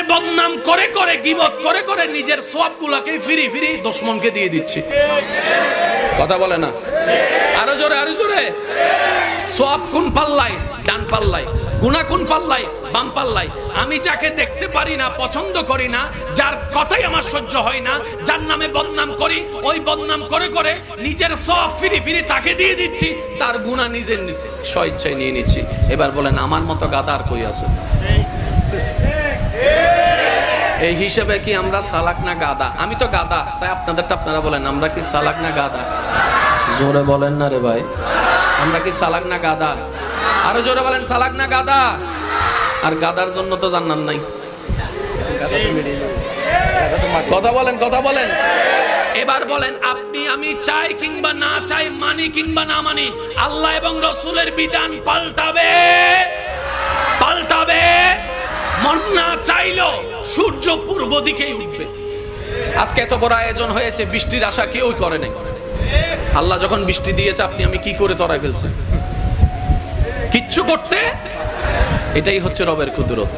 নবীদের বদনাম করে করে গিবত করে করে নিজের সব গুলাকে ফিরি ফিরি দুশ্মনকে দিয়ে দিচ্ছি। কথা বলে না? আরও জোরে আরও জোরে। সব কোন পাল্লাই ডান পাল্লাই গুণা কোন পাল্লাই বাম পাল্লাই আমি যাকে দেখতে পারি না, পছন্দ করি না, যার কথাই আমার সহ্য হয় না, যার নামে বদনাম করি, ওই বদনাম করে করে নিজের সব ফিরি ফিরি তাকে দিয়ে দিচ্ছি, তার গুণা নিজের নিজে স্বইচ্ছায় নিয়ে নিচ্ছি। এবার বলেন, আমার মতো গাদার কই আছে? এই হিসেবে কি আমরা সালাক না গাদা? আমি তো গাদা। চাই আপনাদেরটা আপনারা বলেন, আমরা কি সালাক না গাদা? জোরে বলেন না রে ভাই। আমরা কি সালাক না গাদা? আরও জোরে বলেন, সালাক না গাদা? আর গাদার জন্য তো জান্নাত নাই। কথা বলেন কথা বলেন। এবার বলেন, আপনি, আমি চাই কিংবা না চাই মানি কিংবা না মানি, আল্লাহ এবং রসুলের বিধান পাল্টাবে। চাইলো সূর্য পূর্ব দিকেই উঠবে। আজকে এত বড় আয়োজন হয়েছে, বৃষ্টির আশা কেউই করে নাই। আল্লাহ যখন বৃষ্টি দিয়েছে, আপনি আমি কি করে তরাই ফেলছেন কিচ্ছু করতে? এটাই হচ্ছে রবের কুদরত।